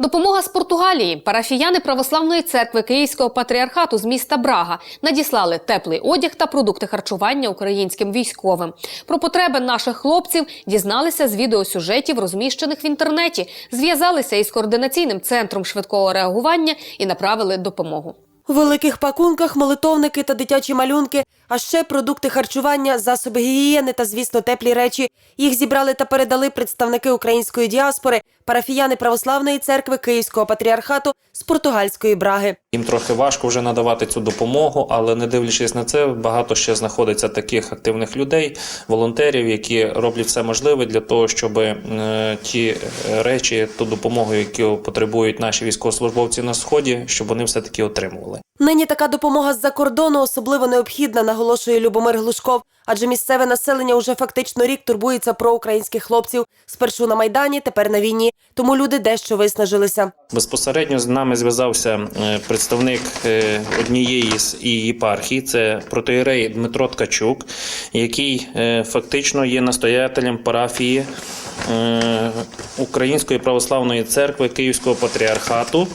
Допомога з Португалії. Парафіяни православної церкви Київського патріархату з міста Брага надіслали теплий одяг та продукти харчування українським військовим. Про потреби наших хлопців дізналися з відеосюжетів, розміщених в інтернеті, зв'язалися із координаційним центром швидкого реагування і направили допомогу. У великих пакунках молитовники та дитячі малюнки, а ще продукти харчування, засоби гігієни та, звісно, теплі речі. Їх зібрали та передали представники української діаспори, парафіяни православної церкви Київського патріархату з португальської браги. Їм трохи важко вже надавати цю допомогу, але не дивлячись на це, багато ще знаходиться таких активних людей, волонтерів, які роблять все можливе для того, щоб е, ті е, речі, ту допомогу, яку потребують наші військовослужбовці на сході, щоб вони все таки отримували. Нині така допомога з-за кордону особливо необхідна, наголошує Любомир Глушков. Адже місцеве населення уже фактично рік турбується про українських хлопців. Спершу на майдані, тепер на війні. Тому люди дещо виснажилися. Безпосередньо з нами зв'язався е, представник е, однієї з єпархій, це протоєрей Дмитро Ткачук, який е, фактично є настоятелем парафії Української православної церкви Київського патріархату.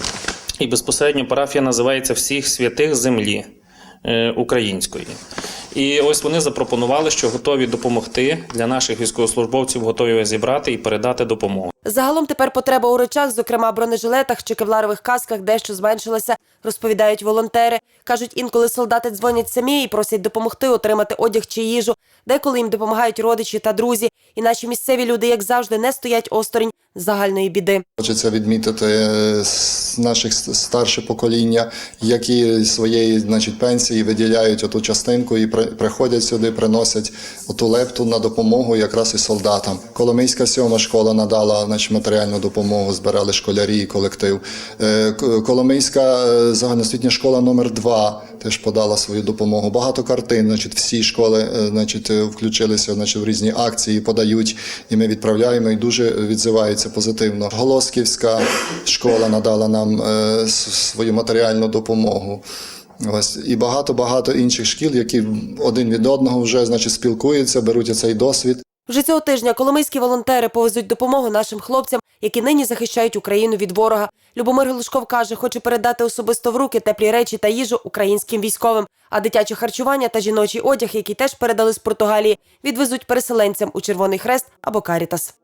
І безпосередньо парафія називається Всіх святих землі української. І ось вони запропонували, що готові допомогти для наших військовослужбовців, готові зібрати і передати допомогу. Загалом тепер потреба у речах, зокрема бронежилетах чи кевларових касках, дещо зменшилася, розповідають волонтери. Кажуть, інколи солдати дзвонять самі і просять допомогти отримати одяг чи їжу. Деколи їм допомагають родичі та друзі. І наші місцеві люди, як завжди, не стоять осторонь загальної біди. Хочеться відмітити е, наших старше покоління, які своєї значить, пенсії виділяють оту частинку і при- приходять сюди, приносять оту лепту на допомогу якраз і солдатам. Коломийська сьома школа надала значить, матеріальну допомогу, збирали школярі і колектив. Е, Коломийська е, загальноосвітня школа номер 2 теж подала свою допомогу. Багато картин, значить, всі школи е, значить, включилися значить, в різні акції, подають, і ми відправляємо, і дуже відзиваються позитивно. Голосківська школа надала нам свою матеріальну допомогу. Ось і багато багато інших шкіл, які один від одного вже значить спілкуються, беруть цей досвід. Вже цього тижня коломийські волонтери повезуть допомогу нашим хлопцям, які нині захищають Україну від ворога. Любомир Глушков каже, хоче передати особисто в руки теплі речі та їжу українським військовим. А дитяче харчування та жіночий одяг, який теж передали з Португалії, відвезуть переселенцям у Червоний Хрест або Карітас.